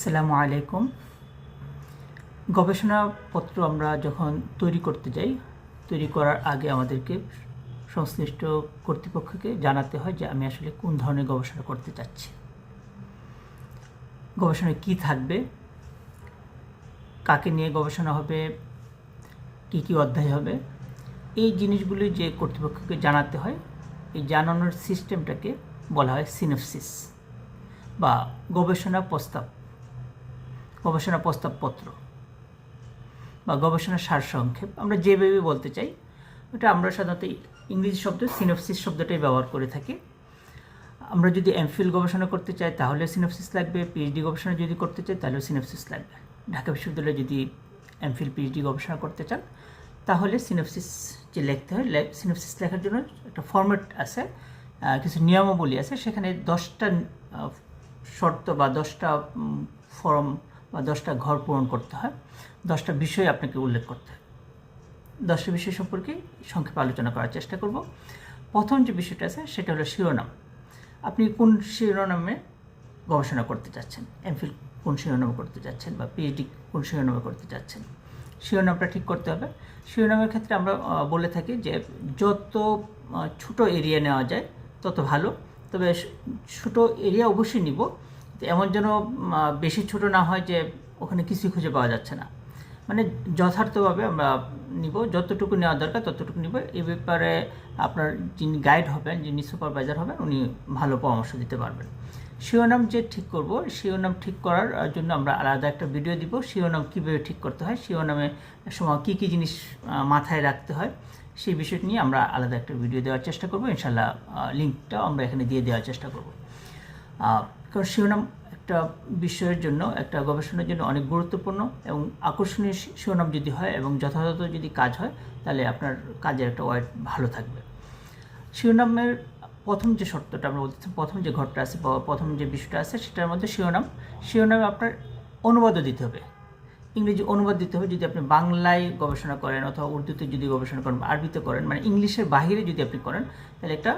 আসসালামু আলাইকুম। গবেষণাপত্র আমরা যখন তৈরি করতে যাই, তৈরি করার আগে আমাদেরকে সংশ্লিষ্ট কর্তৃপক্ষকে জানাতে হয় যে আমি আসলে কোন ধরনের গবেষণা করতে চাচ্ছি। গবেষণায় কী থাকবে? কাকে নিয়ে গবেষণা হবে? কী কী অধ্যায় হবে? এই জিনিসগুলি যে কর্তৃপক্ষকে জানাতে হয়, এই জানানোর সিস্টেমটাকে বলা হয় সিনপসিস বা গবেষণা প্রস্তাব। গবেষণা প্রস্তাবপত্র বা গবেষণা সারসংক্ষেপ আমরা যেভাবে বলতে চাই, ওটা আমরা সাধারণত ইংরেজি শব্দ সিনপসিস শব্দটাই ব্যবহার করে থাকি। আমরা যদি এমফিল গবেষণা করতে চাই, তাহলে সিনপসিস লাগবে। পিএইচডি গবেষণা যদি করতে চাই, তাহলেও সিনপসিস লাগবে। ঢাকা বিশ্ববিদ্যালয়ে যদি এমফিল পিএইচডি গবেষণা করতে চান, তাহলে সিনপসিস যে লিখতে হয় সিনপসিস লেখার জন্য একটা ফরম্যাট আছে কিছু নিয়মাবলী আছে। সেখানে দশটা শর্ত বা দশটা ফর্ম বা দশটা ঘর পূরণ করতে হয়, দশটা বিষয় আপনাকে উল্লেখ করতে হয়। দশটা বিষয় সম্পর্কে সংক্ষেপে আলোচনা করার চেষ্টা করব। প্রথম যে বিষয়টা আছে, সেটা হলো শিরোনাম। আপনি কোন শিরোনামে গবেষণা করতে চাচ্ছেন এমফিল কোন শিরোনামে করতে চাচ্ছেন বা পিএইচডি কোন শিরোনামে করতে চাচ্ছেন শিরোনামটা ঠিক করতে হবে। শিরোনামের ক্ষেত্রে আমরা বলে থাকি যে যত ছোট এরিয়া নেওয়া যায়, তত ভালো। তবে ছোট এরিয়া অবশ্যই নিব। তো এমন যেন বেশি ছোট না হয় যে ওখানে কিছুই খুঁজে পাওয়া যাচ্ছে না। মানে যথার্থভাবে আমরা নিব, যতটুকু নেওয়া দরকার ততটুকু নিব। এই ব্যাপারে আপনার যিনি গাইড হবেন, যিনি সুপারভাইজার হবেন, উনি ভালো পরামর্শ দিতে পারবেন। শিরোনাম যে ঠিক করব, শিরোনাম ঠিক করার জন্য আমরা আলাদা একটা ভিডিও দিব। শিরোনাম কীভাবে ঠিক করতে হয়, শিরোনামে সময় কী কী জিনিস মাথায় রাখতে হয়, সেই বিষয়টি নিয়ে আমরা আলাদা একটা ভিডিও দেওয়ার চেষ্টা করব। ইনশাল্লাহ লিঙ্কটা আমরা এখানে দিয়ে দেওয়ার চেষ্টা করব। কারণ শিরোনাম একটা বিষয়ের জন্য, একটা গবেষণার জন্য অনেক গুরুত্বপূর্ণ এবং আকর্ষণীয় শিরোনাম যদি হয় এবং যথাযথ যদি কাজ হয়, তাহলে আপনার কাজের একটা ওয়াইড ভালো থাকবে। শিরোনামের প্রথম যে শর্তটা আমরা বলতেছি প্রথম যে ঘরটা আছে প্রথম যে বিষয়টা আছে, সেটার মধ্যে শিরোনাম। শিরোনামে আপনার অনুবাদও দিতে হবে। ইংরেজি অনুবাদ দিতে হবে। যদি আপনি বাংলায় গবেষণা করেন অথবা উর্দুতে যদি গবেষণা করেন আরবিতে করেন মানে ইংলিশের বাইরে যদি আপনি করেন, তাহলে একটা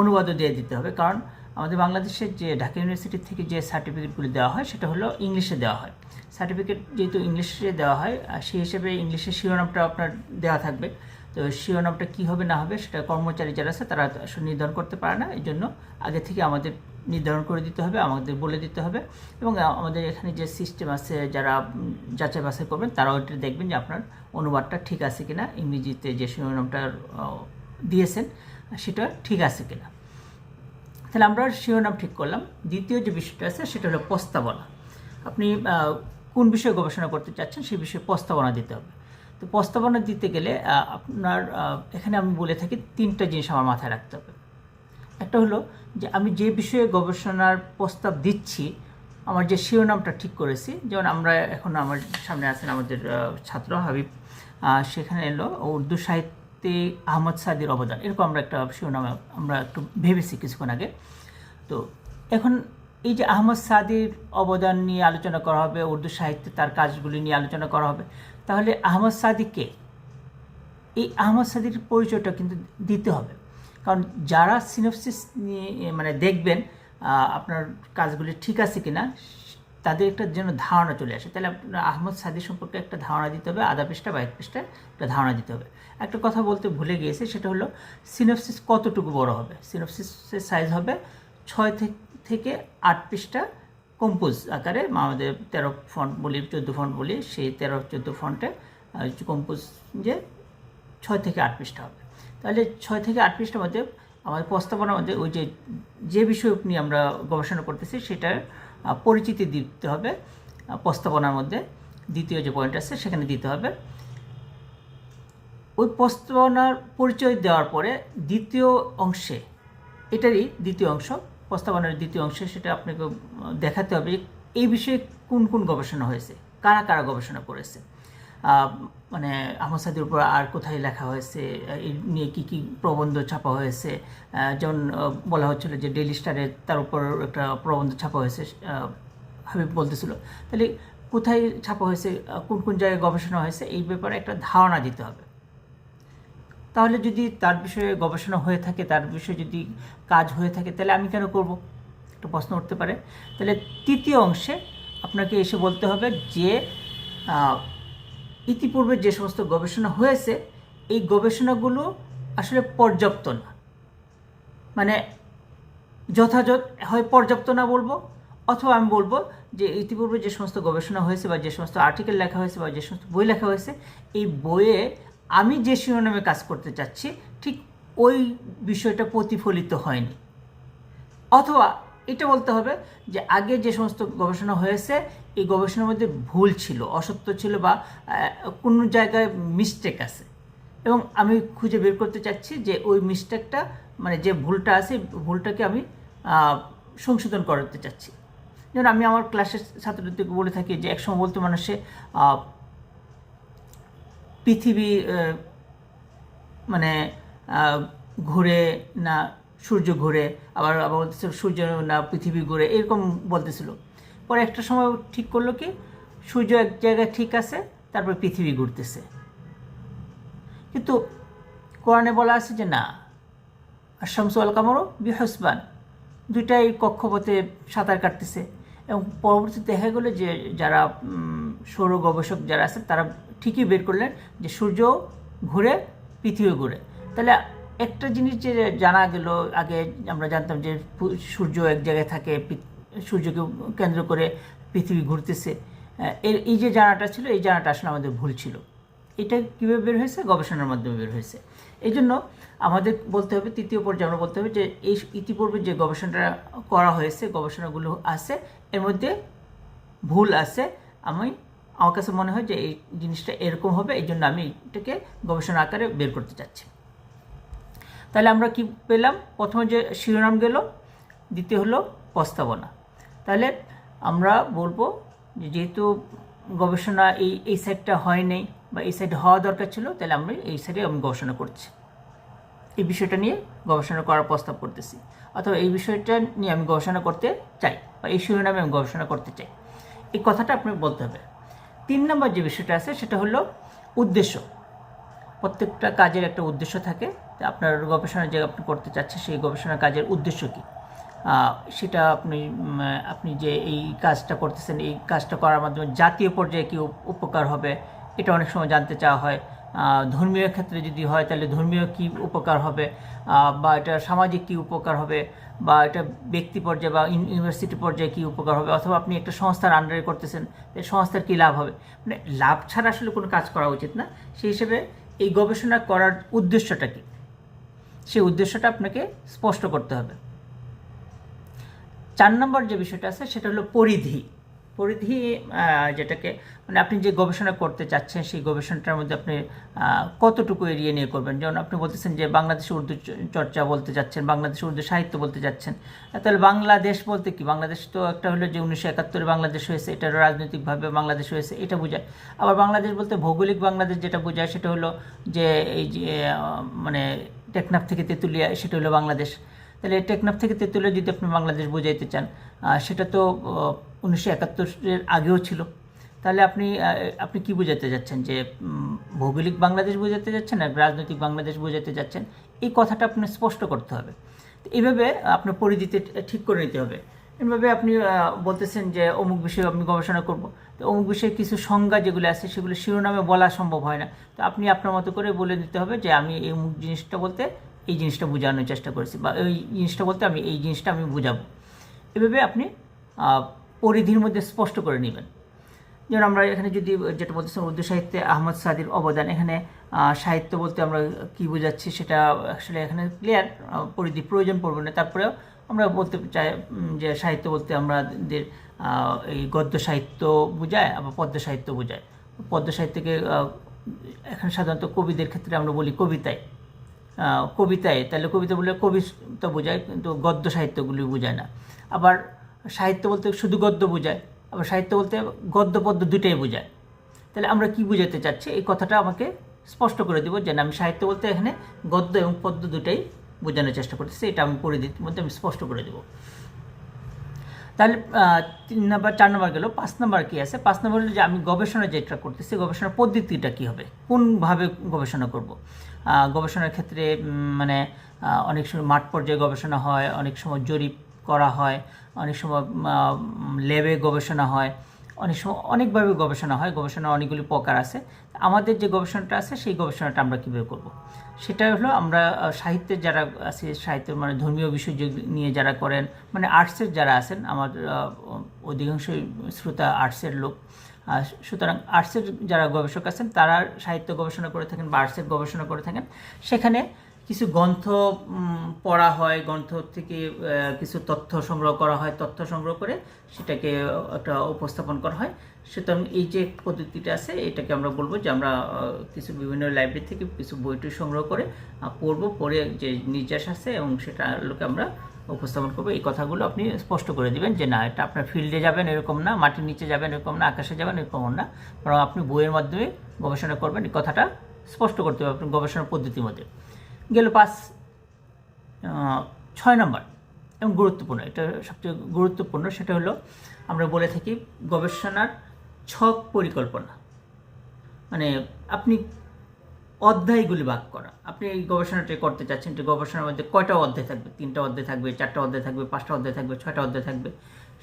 অনুবাদও দিয়ে দিতে হবে। কারণ আমাদের বাংলাদেশের যে ঢাকা ইউনিভার্সিটি থেকে যে সার্টিফিকেটগুলি দেওয়া হয়, সেটা হলো ইংলিশে দেওয়া হয়। সার্টিফিকেট যেহেতু ইংলিশে দেওয়া হয় সেই হিসেবে ইংলিশের শিরোনামটা আপনার দেওয়া থাকবে। তো শিরোনামটা কী হবে না হবে সেটা কর্মচারী যারা আছে, তারা নির্ধারণ করতে পারে না। এই জন্য আগে থেকে আমাদের নির্ধারণ করে দিতে হবে, আমাদের বলে দিতে হবে এবং আমাদের এখানে যে সিস্টেম আছে, যারা যাচাই বাছাই করবেন, তারাও এটা দেখবেন যে আপনার অনুবাদটা ঠিক আছে কিনা, ইংরেজিতে যে শিরোনামটা দিয়েছেন, সেটা ঠিক আছে কিনা। তাহলে আমরা শিরোনাম ঠিক করলাম। দ্বিতীয় যে বিষয়টা আছে, সেটা হলো প্রস্তাবনা। আপনি কোন বিষয়ে গবেষণা করতে চাচ্ছেন, সেই বিষয়ে প্রস্তাবনা দিতে হবে। তো প্রস্তাবনা দিতে গেলে আপনার এখানে আমি বলে থাকি তিনটা জিনিস আমার মাথায় রাখতে হবে। একটা হলো যে আমি যে বিষয়ে গবেষণার প্রস্তাব দিচ্ছি, আমার যে শিরোনামটা ঠিক করেছি, যেমন আমরা এখন আমার সামনে আছেন আমাদের ছাত্র হাবিব সেখানে এলো উর্দু সাহিত্যে আহমদ সাদির অবদান, এরকম আমরা একটা শিরোনাম আমরা একটু ভেবেছি কিছুক্ষণ আগে। তো এখন এই যে আহমদ সাদির অবদান নিয়ে আলোচনা করা হবে, উর্দু সাহিত্যে তার কাজগুলি নিয়ে আলোচনা করা হবে, তাহলে আহমদ সাদি কে এই আহমদ সাদির পরিচয়টা কিন্তু দিতে হবে। কারণ যারা সিনপসিস নিয়ে মানে দেখবেন আপনার কাজগুলি ঠিক আছে কিনা তাদের একটা যেন ধারণা চলে আসে। তাহলে আপনার আহমদ সাদি সম্পর্কে একটা ধারণা দিতে হবে আধা পৃষ্ঠা বা এক পৃষ্ঠায় একটা ধারণা দিতে হবে। একটা কথা বলতে ভুলে গিয়েছে, সেটা হলো সিনপসিস কতটুকু বড় হবে? সিনপসিসের সাইজ হবে ছয় থেকে- আট পৃষ্ঠা কম্পোজ আকারে আমাদের তেরো ফন্ট বলি, চোদ্দ ফন্ট বলি, সেই তেরো, চোদ্দ ফন্টে কম্পোজ যে ছয় থেকে আট পৃষ্ঠা হবে। তাহলে ছয় থেকে আট পৃষ্ঠার মধ্যে আমাদের প্রস্তাবনার মধ্যে ওই যে যে বিষয় নিয়ে আমরা গবেষণা করতেছি, সেটার পরিচিতি দিতে হবে প্রস্তাবনার মধ্যে দ্বিতীয় যে পয়েন্ট আছে সেখানে দিতে হবে। ওই প্রস্তাবনার পরিচয় দেওয়ার পরে দ্বিতীয় অংশে, এটারই দ্বিতীয় অংশ, প্রস্তাবনার দ্বিতীয় অংশে সেটা আপনাকে দেখাতে হবে এই বিষয়ে কোন কোন গবেষণা হয়েছে, কারা কারা গবেষণা করেছে। মানে আহমদ সাদির উপর আর কোথায় লেখা হয়েছে, এই নিয়ে কী কী প্রবন্ধ ছাপা হয়েছে যেমন বলা হচ্ছিল যে ডেইলি স্টারে তার উপর একটা প্রবন্ধ ছাপা হয়েছে হাবিব বলতেছিল। তাহলে কোথায় ছাপা হয়েছে কোন কোন জায়গায় গবেষণা হয়েছে, এই ব্যাপারে একটা ধারণা দিতে হবে। তাহলে যদি তার বিষয়ে গবেষণা হয়ে থাকে, তার বিষয়ে যদি কাজ হয়ে থাকে, তাহলে আমি কেন করব? একটা প্রশ্ন উঠতে পারে। তাহলে তৃতীয় অংশে আপনাকে এসে বলতে হবে যে ইতিপূর্বে যে সমস্ত গবেষণা হয়েছে, এই গবেষণাগুলো আসলে পর্যাপ্ত না। মানে যথাযথ হয় পর্যাপ্ত না বলব, অথবা আমি বলব যে ইতিপূর্বে যে সমস্ত গবেষণা হয়েছে বা যে সমস্ত আর্টিকেল লেখা হয়েছে বা যে সমস্ত বই লেখা হয়েছে, এই বইয়ে আমি যে শিরোনামে কাজ করতে চাচ্ছি, ঠিক ওই বিষয়টা প্রতিফলিত হয়নি। অথবা এটা বলতে হবে যে আগে যে সমস্ত গবেষণা হয়েছে, এই গবেষণার মধ্যে ভুল ছিল, অসত্য ছিল বা কোনো জায়গায় মিস্টেক আছে। এবং আমি খুঁজে বের করতে চাচ্ছি যে ওই মিস্টেকটা মানে যে ভুলটা আছে, ভুলটাকে আমি সংশোধন করতে চাচ্ছি। যেমন আমি আমার ক্লাসের ছাত্রদেরকে বলে থাকি যে একসময় বলতে মানুষে পৃথিবী মানে ঘুরে না সূর্য ঘুরে, আবার আবার বলতেছিল সূর্য না, পৃথিবী ঘুরে, এরকম বলতেছিল। পরে একটা সময় ঠিক করল কি, সূর্য এক জায়গায় ঠিক আছে, তারপর পৃথিবী ঘুরতেছে। কিন্তু কোরআনে বলা আছে যে না আর শামসুল কামরও বৃহস্পান দুইটাই কক্ষপথে সাঁতার কাটতেছে। এবং পরবর্তীতে দেখা গেলো যে যারা সৌর গবেষক যারা আছে তারা ঠিকই বের করলেন যে সূর্য ঘুরে, পৃথিবী ঘুরে। তাহলে একটা জিনিস যে জানা গেল, আগে আমরা জানতাম যে সূর্য এক জায়গায় থাকে সূর্যকে কেন্দ্র করে পৃথিবী ঘুরতেছে। এর, এই যে জানাটা ছিল, এই জানাটা আসলে আমাদের ভুল ছিল। এটা কীভাবে বের হয়েছে? গবেষণার মাধ্যমে বের হয়েছে। এই জন্য আমাদের বলতে হবে, তৃতীয় পর্যায়ে আমরা বলতে হবে যে, এই ইতিপূর্বে যে গবেষণাটা করা হয়েছে, গবেষণাগুলো আছে, এর মধ্যে ভুল আছে। আমি, আমার কাছে মনে হয় যে এই জিনিসটা এরকম হবে এই জন্য আমি এটাকে গবেষণা আকারে বের করতে চাচ্ছি। তাহলে আমরা কি পেলাম? প্রথমে যে শিরোনাম গেল, দ্বিতীয় হলো প্রস্তাবনা। তাহলে আমরা বলব যেহেতু গবেষণা এই এই সাইডটা হয় নাই বা এই সাইড হওয়া দরকার ছিল, তাহলে আমি এই সাইডে আমি গবেষণা করছি। এই বিষয়টা নিয়ে গবেষণা করার প্রস্তাব করতেছি। অথবা এই বিষয়টা নিয়ে আমি গবেষণা করতে চাই বা এই শিরোনামে আমি গবেষণা করতে চাই। এই কথাটা আপনাকে বলতে হবে। তিন নম্বর যে বিষয়টা আছে, সেটা হলো উদ্দেশ্য। প্রত্যেকটা কাজের একটা উদ্দেশ্য থাকে। আপনার গবেষণা যে আপনি করতে চাচ্ছেন, সেই গবেষণা কাজের উদ্দেশ্য কী? সেটা আপনি আপনি যে এই কাজটা করতেছেন, এই কাজটা করার মাধ্যমে জাতীয় পর্যায়ে কী উপ- উপকার হবে, এটা অনেক সময় জানতে চাওয়া হয়। ধর্মীয় ক্ষেত্রে যদি হয়, তাহলে ধর্মীয় কী উপকার হবে? বা এটা সামাজিক কী উপকার হবে? বা এটা ব্যক্তি পর্যায়ে বা ইউনিভার্সিটি পর্যায়ে কী উপকার হবে? অথবা আপনি একটা সংস্থার আন্ডারে করতেছেন সংস্থার কী লাভ হবে? মানে লাভ ছাড়া আসলে কোনো কাজ করা উচিত না। সেই হিসেবে এই গবেষণা করার উদ্দেশ্যটা কী? সেই উদ্দেশ্যটা আপনাকে স্পষ্ট করতে হবে। চার নম্বর যে বিষয়টা আছে সেটা হলো পরিধি। পরিধি যেটাকে মানে আপনি যে গবেষণা করতে চাচ্ছেন, সেই গবেষণাটার মধ্যে আপনি কতটুকু এরিয়া নিয়ে করবেন? যেমন আপনি বলতেছেন যে বাংলাদেশে উর্দু চর্চা বলতে যাচ্ছেন বাংলাদেশে উর্দু সাহিত্য বলতে যাচ্ছেন। তাহলে বাংলাদেশ বলতে কি? বাংলাদেশ তো একটা হলো যে উনিশশো একাত্তরে বাংলাদেশ হয়েছে, এটা রাজনৈতিকভাবে বাংলাদেশ হয়েছে, এটা বোঝায়। আবার বাংলাদেশ বলতে ভৌগোলিক বাংলাদেশ যেটা বোঝায়, সেটা হলো যে এই যে মানে টেকনাফ থেকে তেঁতুলিয়া, সেটা হলো বাংলাদেশ। তাহলে টেকনাফ থেকে তেঁতুলিয়া যদি আপনি বাংলাদেশ বোঝাইতে চান সেটা তো উনিশশো আগেও ছিল। তাহলে আপনি আপনি কি বোঝাতে যাচ্ছেন যে ভৌগোলিক বাংলাদেশ বোঝাতে যাচ্ছেন আর রাজনৈতিক বাংলাদেশ বোঝাতে যাচ্ছেন? এই কথাটা আপনি স্পষ্ট করতে হবে। এইভাবে আপনার পরিধিতে ঠিক করে নিতে হবে। এভাবে আপনি বলতেছেন যে অমুক বিষয়ে আমি গবেষণা করব। তো অমুক বিষয়ে কিছু সংজ্ঞা যেগুলো আছে সেগুলো শিরোনামে বলা সম্ভব হয় না। তো আপনি আপনার মতো করে বলে দিতে হবে যে, আমি এই অমুক জিনিসটা বলতে এই জিনিসটা বোঝানোর চেষ্টা করেছি বা এই জিনিসটা বলতে আমি এই জিনিসটা আমি বোঝাবো। এভাবে আপনি পরিধির মধ্যে স্পষ্ট করে নেবেন। যেমন আমরা এখানে যদি যেটা বলতেছেন উর্দু সাহিত্যে আহমদ সাদির অবদান, এখানে সাহিত্য বলতে আমরা কি বোঝাচ্ছি সেটা আসলে এখানে ক্লিয়ার পরিধি প্রয়োজন পড়বে না। তারপরেও আমরা বলতে চাই যে সাহিত্য বলতে আমাদের এই গদ্য সাহিত্য বোঝায় আবার পদ্য সাহিত্য বোঝায়। পদ্য সাহিত্যকে এখানে সাধারণত কবিদের ক্ষেত্রে আমরা বলি কবিতায়। কবিতায়, তাহলে কবিতা বলে কবিতা বোঝায়, কিন্তু গদ্য সাহিত্যগুলি বোঝায় না। আবার সাহিত্য বলতে শুধু গদ্য বোঝায়, আবার সাহিত্য বলতে গদ্য পদ্য দুটাই বোঝায়। তাহলে আমরা কি বোঝাতে চাচ্ছি? এই কথাটা আমাকে স্পষ্ট করে দেবো যে আমি সাহিত্য বলতে এখানে গদ্য এবং পদ্য দুটাই বোঝানোর চেষ্টা করতেছি, এটা আমি পরিধির মধ্যে আমি স্পষ্ট করে দেবো। তাহলে তিন নম্বর, চার নম্বর গেল, পাঁচ নম্বর কী আছে? পাঁচ নম্বর হলো যে আমি গবেষণা যেটা করতেছি, গবেষণার পদ্ধতিটা কী হবে? কোনভাবে গবেষণা করব? গবেষণার ক্ষেত্রে মানে অনেক সময় মাঠ পর্যায়ে গবেষণা হয়, অনেক সময় জরিপ করা হয় অনেক সময় ল্যাবে গবেষণা হয় অনেক সময় অনেকভাবে গবেষণা হয় গবেষণা অনেকগুলি প্রকার আছে। আমাদের যে গবেষণাটা আছে সেই গবেষণাটা আমরা কীভাবে করব? সেটা হলো আমরা সাহিত্যের যারা আছে সাহিত্যের মানে ধর্মীয় বিষয় নিয়ে যারা করেন মানে আর্টসের যারা আছেন আমার আহ, অধিকাংশই শ্রোতা আর্টসের লোক। সুতরাং আর্টসের যারা গবেষক আছেন তারা সাহিত্য গবেষণা করে থাকেন বা আর্টসের গবেষণা করে থাকেন। সেখানে কিছু গ্রন্থ পড়া হয়, গ্রন্থ থেকে কিছু তথ্য সংগ্রহ করা হয়, তথ্য সংগ্রহ করে সেটাকে একটা উপস্থাপন করা হয়। সুতরাং এই যে পদ্ধতিটা আছে, এটাকে আমরা বলব যে আমরা কিছু বিভিন্ন লাইব্রেরি থেকে কিছু বইটি সংগ্রহ করে পড়ব, পড়ে যে নির্যাস আছে এবং সেটা লোকে আমরা উপস্থাপন করব। এই কথাগুলো আপনি স্পষ্ট করে দিবেন যে না, এটা আপনার ফিল্ডে যাবেন এরকম না, মাটির নিচে যাবেন এরকম না, আকাশে যাবেন এরকম না। বরং আপনি বইয়ের মাধ্যমে গবেষণা করবেন, এই কথাটা স্পষ্ট করতে হবে আপনার গবেষণার পদ্ধতির মধ্যে। গেল পাঁচ ছয় নম্বর এবং গুরুত্বপূর্ণ। এটা সবচেয়ে গুরুত্বপূর্ণ, সেটা হলো আমরা বলে থাকি গবেষণার ছক পরিকল্পনা। মানে আপনি অধ্যায়গুলি ভাগ করা। আপনি এই গবেষণাটা করতে চাচ্ছেন যে গবেষণার মধ্যে কয়টা অধ্যায় থাকবে? তিনটা অধ্যায় থাকবে, চারটা অধ্যায় থাকবে, পাঁচটা অধ্যায় থাকবে, ছয়টা অধ্যায় থাকবে,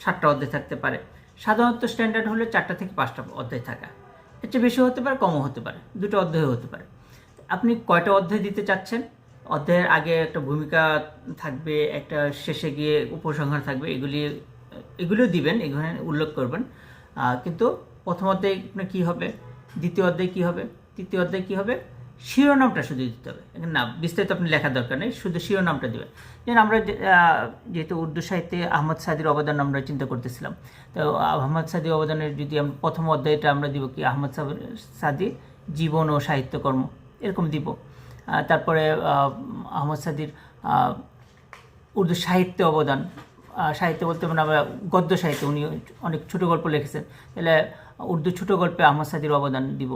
সাতটা অধ্যায় থাকতে পারে। সাধারণত স্ট্যান্ডার্ড হলে চারটা থেকে পাঁচটা অধ্যায় থাকা। এর চেয়ে বেশি হতে পারে, কমও হতে পারে, দুটো অধ্যায় হতে পারে। আপনি কয়টা অধ্যায় দিতে চাচ্ছেন? অধ্যায়ের আগে একটা ভূমিকা থাকবে, একটা শেষে গিয়ে উপসংহার থাকবে, এগুলি, এগুলিও দিবেন, এখানে উল্লেখ করবেন। কিন্তু প্রথম অধ্যায় আপনার কী হবে? দ্বিতীয় অধ্যায় কী হবে? তৃতীয় অধ্যায় কী হবে? শিরোনামটা শুধু দিতে হবে। না, বিস্তারিত আপনি লেখার দরকার নেই, শুধু শিরোনামটা দেবেন। যেন আমরা যেহেতু উর্দু সাহিত্যে আহমদ সাদির অবদান আমরা চিন্তা করতেছিলাম, তো আহমদ সাদির অবদানের যদি আমরা প্রথম অধ্যায়টা আমরা দিব কি, আহমদ সাদি জীবন ও সাহিত্যকর্ম, এরকম দিব। তারপরে আহ, আহমদ সাদির উর্দু সাহিত্যে অবদান। সাহিত্য বলতে মানে আমরা গদ্য সাহিত্য উনি অনেক ছোটো গল্প লিখেছেন। তাহলে উর্দু ছোট গল্পে আহমদ সাদির অবদান দিব।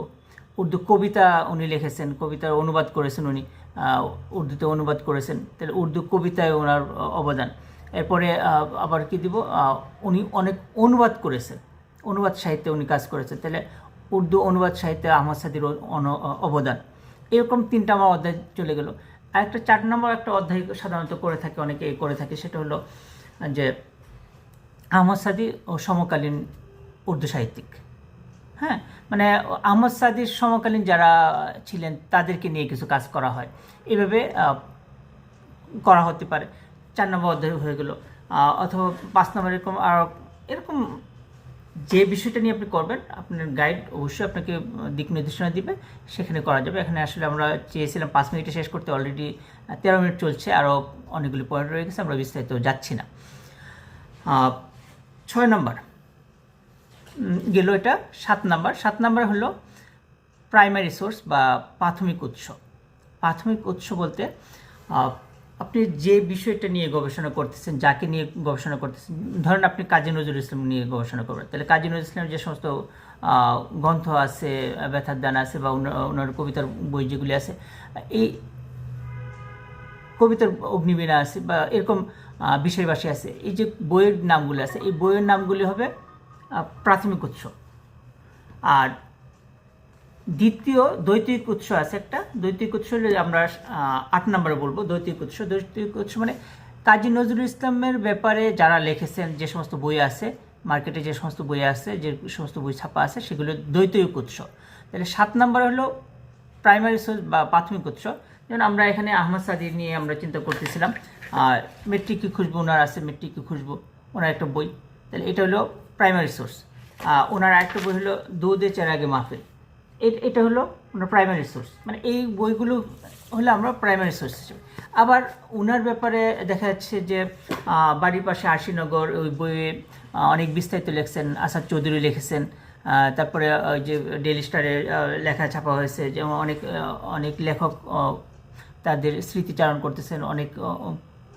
উর্দু কবিতা উনি লিখেছেন কবিতার অনুবাদ করেছেন উনি উর্দুতে অনুবাদ করেছেন। তাহলে উর্দু কবিতায় ওনার অবদান। এরপরে আবার কি দিব? উনি অনেক অনুবাদ করেছেন। অনুবাদ সাহিত্যে উনি কাজ করেছেন। তাহলে উর্দু অনুবাদ সাহিত্যে আহমদ সাদির অবদান। এরকম তিনটা আমার অধ্যায় চলে গেল। আর একটা চার নম্বর একটা অধ্যায় সাধারণত করে থাকে, অনেকে করে থাকে, সেটা হলো যে আহমদ সাদি ও সমকালীন উর্দু সাহিত্যিক। হ্যাঁ মানে আহমদ সাদির সমকালীন যারা ছিলেন, তাদেরকে নিয়ে কিছু কাজ করা হয়। এভাবে করা হতে পারে। চার নম্বর অধ্যায় হয়ে গেল। অথবা পাঁচ নম্বর এরকম, আর এরকম যে বিষয়টা নিয়ে আপনি করবেন, আপনার গাইড অবশ্যই আপনাকে দিক নির্দেশনা দিবে, সেখানে করা যাবে। এখানে আসলে আমরা চেয়েছিলাম পাঁচ মিনিটে শেষ করতে অলরেডি তেরো মিনিট চলছে আরও অনেকগুলি পয়েন্ট রয়ে গেছে, আমরা বিস্তারিত যাচ্ছি না। ছয় নম্বর। গেল এটা সাত নাম্বার। সাত নাম্বার হলো প্রাইমারি সোর্স বা প্রাথমিক উৎস। প্রাথমিক উৎস বলতে আপনি যে বিষয়টা নিয়ে গবেষণা করতেছেন, যাকে নিয়ে গবেষণা করতেছেন, ধরেন আপনি কাজী নজরুল ইসলাম নিয়ে গবেষণা করবেন, তাহলে কাজী নজরুল ইসলামের যে সমস্ত গ্রন্থ আছে ব্যথার দান আছে বা ওনার কবিতার বই যেগুলি আছে, এই কবিতার অগ্নিবীণা আছে বা এরকম বিষয়বাসী আছে, এই যে বইয়ের নামগুলি আছে, এই বইয়ের নামগুলি হবে প্রাথমিক উৎস। আর দ্বিতীয় দ্বৈতিক উৎস আছে একটা। দ্বৈতিক উৎস আমরা আট নম্বরে বলব দ্বৈতিক উৎস। দ্বৈতিক উৎস মানে কাজী নজরুল ইসলামের ব্যাপারে যারা লিখেছেন যে সমস্ত বই আছে, মার্কেটে যে সমস্ত বই আছে, যে সমস্ত বই ছাপা আছে, সেগুলো দ্বৈতিক উৎস। তাহলে সাত নম্বর হলো প্রাইমারি সোর্স বা প্রাথমিক উৎস। যেমন আমরা এখানে আহমদ সাদির নিয়ে আমরা চিন্তা করতেছিলাম, আর মেট্রিক কি খুঁজবো, ওনার আছে মেট্রিক কি খুঁজবো, ওনার একটা বই। তাহলে এটা হলো প্রাইমারি সোর্স। ওনার আরেকটা বই হলো দৌদে চেরাগে মাহফিল। এটা হলো ওনার প্রাইমারি সোর্স মানে এই বইগুলো হলো আমরা প্রাইমারি সোর্স হিসেবে। আবার ওনার ব্যাপারে দেখা যাচ্ছে যে বাড়ির পাশে আশিনগর, ওই বইয়ে অনেক বিস্তারিত লিখছেন, আসাদ চৌধুরী লিখেছেন তারপরে ওই যে ডেলি স্টারে লেখা ছাপা হয়েছে যেমন অনেক অনেক লেখক তাদের স্মৃতিচারণ করতেছেন, অনেক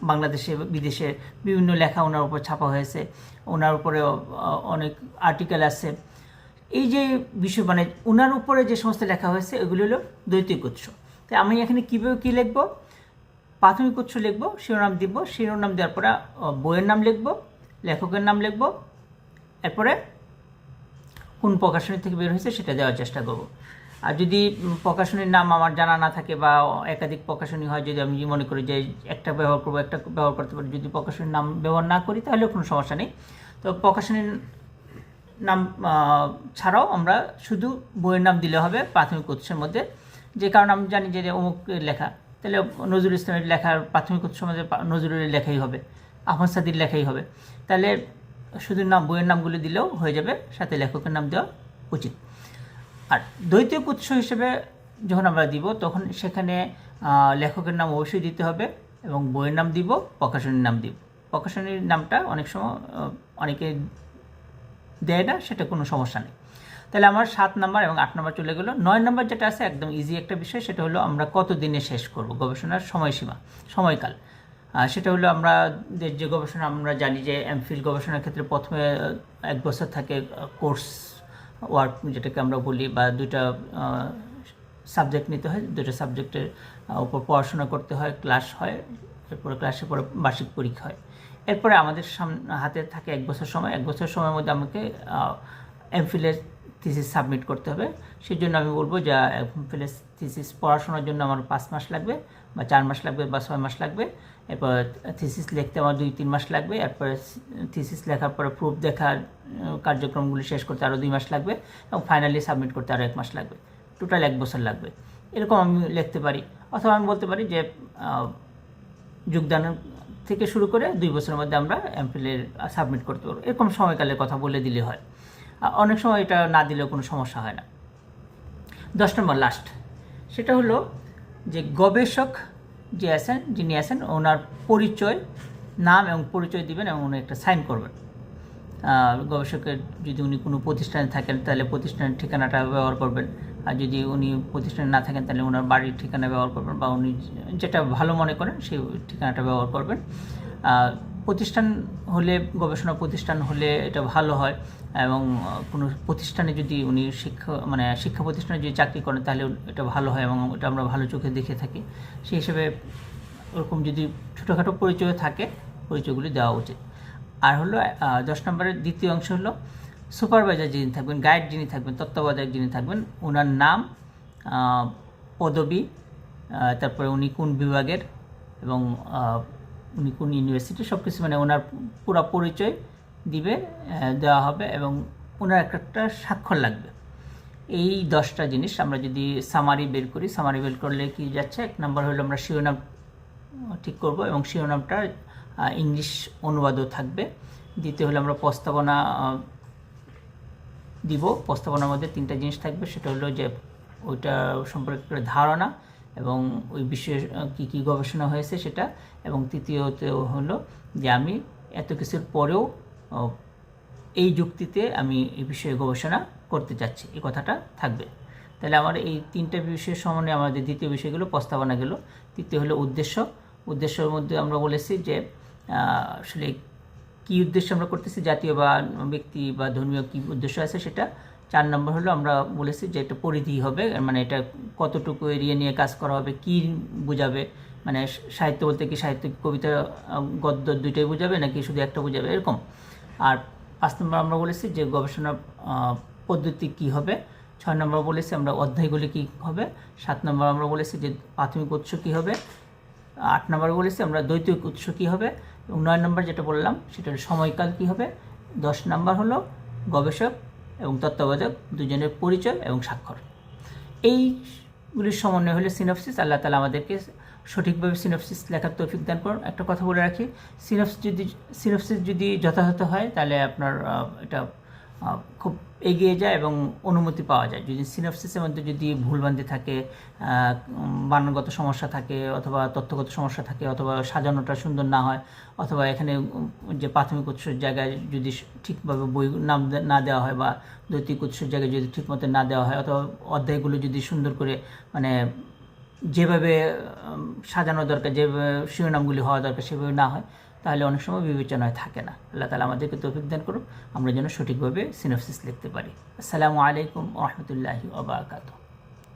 বাংলাদেশে, বিদেশে বিভিন্ন লেখা ওনার উপর ছাপা হয়েছে। ওনার উপরে অনেক আর্টিকেল আছে। এই যে বিষয় মানে ওনার উপরে যে সমস্ত লেখা হয়েছে, এগুলো হলো দ্বৈতিক উৎস। তাই আমি এখানে কীভাবে কী লিখব? প্রাথমিক উৎস লিখব, শিরোনাম দিব। শিরোনাম দেওয়ার পরে বইয়ের নাম লিখব, লেখকের নাম লিখব। এরপরে কোন প্রকাশনী থেকে বের হয়েছে সেটা দেওয়ার চেষ্টা করব। আর যদি প্রকাশনীর নাম আমার জানা না থাকে বা একাধিক প্রকাশনী হয়, যদি আমি মনে করি যে একটা ব্যবহার করব, একটা ব্যবহার করতে পারি, যদি প্রকাশনীর নাম ব্যবহার না করি, তাহলেও কোনো সমস্যা নেই। তো প্রকাশনীর নাম ছাড়াও আমরা শুধু বইয়ের নাম দিলে হবে প্রাথমিক উৎসের মধ্যে। যে কারণে আমি জানি যে অমুক লেখা, তাহলে নজরুল ইসলামের লেখার প্রাথমিক উৎসের মধ্যে নজরুলের লেখাই হবে, আহমদ সাদির লেখাই হবে। তাহলে শুধু নাম, বইয়ের নামগুলো দিলেও হয়ে যাবে, সাথে লেখকের নাম দেওয়া উচিত। আর দ্বৈতিক উৎস হিসেবে যখন আমরা দিব, তখন সেখানে লেখকের নাম অবশ্যই দিতে হবে এবং বইয়ের নাম দিব, প্রকাশনীর নাম দিব। প্রকাশনীর নামটা অনেক সময় অনেকে দেয় না, সেটা কোনো সমস্যা নেই। তাহলে আমার সাত নাম্বার এবং আট নাম্বার চলে গেলো। নয় নাম্বার যেটা আছে, একদম ইজি একটা বিষয়, সেটা হলো আমরা কত দিনে শেষ করব? গবেষণার সময়সীমা, সময়কাল। সেটা হলো আমরা যে গবেষণা আমরা জানি যে, এমফিল গবেষণার ক্ষেত্রে প্রথমে এক বছর থাকে কোর্স ওয়ার্ক যেটাকে আমরা বলি বা দুইটা সাবজেক্ট নিতে হয়। দুটো সাবজেক্টের উপর পড়াশোনা করতে হয়, ক্লাস হয়। এরপরে ক্লাসের পরে বার্ষিক পরীক্ষা হয়। এরপরে আমাদের সামনে হাতে থাকে এক বছর সময়। এক বছর সময়ের মধ্যে আমাকে এমফিলের থিসিস সাবমিট করতে হবে। সেই জন্য আমি বলব যে এমফিলের থিসিস পড়াশোনার জন্য আমার পাঁচ মাস লাগবে বা চার মাস লাগবে বা ছয় মাস লাগবে। এরপর থিসিস লিখতে আমার দুই তিন মাস লাগবে। এরপরে থিসিস লেখার পরে প্রুফ দেখার কার্যক্রমগুলি শেষ করতে আরও দুই মাস লাগবে এবং ফাইনালি সাবমিট করতে আরও এক মাস লাগবে। টোটাল এক বছর লাগবে। এরকম আমি লিখতে পারি। অথবা আমি বলতে পারি যে যোগদান থেকে শুরু করে দুই বছরের মধ্যে আমরা এমফিলের সাবমিট করতে পারব। এরকম সময়কালের কথা বলে দিলে হয়। অনেক সময় এটা না দিলেও কোনো সমস্যা হয় না। দশ নম্বর লাস্ট সেটা হলো যে গবেষক যে আছেন, যিনি আছেন, ওনার পরিচয়, নাম এবং পরিচয় দিবেন এবং উনি একটা সাইন করবেন। গবেষকের যদি উনি কোনো প্রতিষ্ঠানে থাকেন, তাহলে প্রতিষ্ঠানের ঠিকানাটা ব্যবহার করবেন। আর যদি উনি প্রতিষ্ঠানে না থাকেন, তাহলে ওনার বাড়ির ঠিকানা ব্যবহার করবেন বা উনি যেটা ভালো মনে করেন, সেই ঠিকানাটা ব্যবহার করবেন। প্রতিষ্ঠান হলে, গবেষণা প্রতিষ্ঠান হলে এটা ভালো হয় এবং কোনো প্রতিষ্ঠানে যদি উনি শিক্ষা মানে শিক্ষা প্রতিষ্ঠানে যদি চাকরি করেন, তাহলে এটা ভালো হয় এবং এটা আমরা ভালো চোখে দেখে থাকি। সেই হিসেবে ওরকম যদি ছোটোখাটো পরিচয় থাকে, পরিচয়গুলি দেওয়া উচিত। আর হলো দশ নম্বরের দ্বিতীয় অংশ হলো সুপারভাইজার যিনি থাকবেন, গাইড যিনি থাকবেন, তত্ত্বাবধায়ক যিনি থাকবেন ওনার নাম পদবি তারপরে উনি কোন বিভাগের এবং উনি কোন ইউনিভার্সিটি সব কিছু মানে ওনার পুরো পরিচয় দিবে দেওয়া হবে এবং ওনার একটা স্বাক্ষর লাগবে। এই দশটা জিনিস আমরা যদি সামারি বের করি সামারি বের করলে কি যাচ্ছে? এক নম্বর হলো আমরা শিরোনাম ঠিক করব এবং শিরোনামটা ইংলিশ অনুবাদও থাকবে। দ্বিতীয় হলো আমরা প্রস্তাবনা দিব। প্রস্তাবনার মধ্যে তিনটা জিনিস থাকবে, সেটা হলো যে ওইটা সম্পর্কে ধারণা এবং ওই বিষয়ে কী কী গবেষণা হয়েছে সেটা এবং তৃতীয়ত হলো যে আমি এত কিছুর পরেও এই যুক্তিতে আমি এই বিষয়ে গবেষণা করতে চাচ্ছি, এই কথাটা থাকবে। তাহলে আমার এই তিনটে বিষয়ের সমানে আমাদের দ্বিতীয় বিষয়গুলো প্রস্তাবনা গেল। তৃতীয় হলো উদ্দেশ্য। উদ্দেশ্যের মধ্যে আমরা বলেছি যে আসলে কী উদ্দেশ্য আমরা করতেছি, জাতীয় বা ব্যক্তি বা ধর্মীয় কী উদ্দেশ্য আছে সেটা? চার নম্বর হলো আমরা বলেছি যে একটা পরিধি হবে মানে এটা কতটুকু এরিয়া নিয়ে কাজ করা হবে, কী বোঝাবে? মানে সাহিত্য বলতে কি সাহিত্য কবিতা, গদ্য দুইটাই বোঝাবে নাকি শুধু একটা বোঝাবে, এরকম? আর পাঁচ নম্বর আমরা বলেছি যে গবেষণা পদ্ধতি কী হবে? ছয় নম্বর বলেছি আমরা অধ্যায়গুলি কী হবে? সাত নম্বর আমরা বলেছি যে প্রাথমিক উৎস কী হবে? আট নম্বর বলেছি আমরা দ্বৈতিক উৎস কী হবে? এবং নয় নম্বর যেটা বললাম, সেটা সময়কাল কী হবে? দশ নম্বর হলো গবেষক এবং তত্ত্বাবধায়ক দুজনের পরিচয় এবং স্বাক্ষর। এইগুলির সমন্বয় হলে সিনপসিস আল্লাহ তালা আমাদেরকে সঠিকভাবে সিনপসিস লেখার তৌফিক দান করুন। একটা কথা বলে রাখি সিনপস যদি সিনপসিস যদি যথাযথ হয়, তাহলে আপনার এটা খুব এগিয়ে যায় এবং অনুমতি পাওয়া যায়। যদি সিনপসিসের মধ্যে যদি ভুলভ্রান্তি থাকে বানানগত সমস্যা থাকে অথবা তথ্যগত সমস্যা থাকে অথবা সাজানোটা সুন্দর না হয় অথবা এখানে যে প্রাথমিক উৎসের জায়গায় যদি ঠিকভাবে বই নাম না দেওয়া হয় বা দ্বৈতিক উৎসের জায়গায় যদি ঠিকমতো না দেওয়া হয় অথবা অধ্যায়গুলো যদি সুন্দর করে মানে যেভাবে সাজানো দরকার, যেভাবে শিরোনামগুলি হওয়া দরকার সেভাবে না হয় তাহলে অনেক সময় বিবেচনায় থাকে না। আল্লাহ তালা আমাদেরকে তৌফিক দান করুক, আমরা যেন সঠিকভাবে সিনোফসিস লিখতে পারি। আসসালামু আলাইকুম রহমতুল্লাহি ওবরাকাতুহ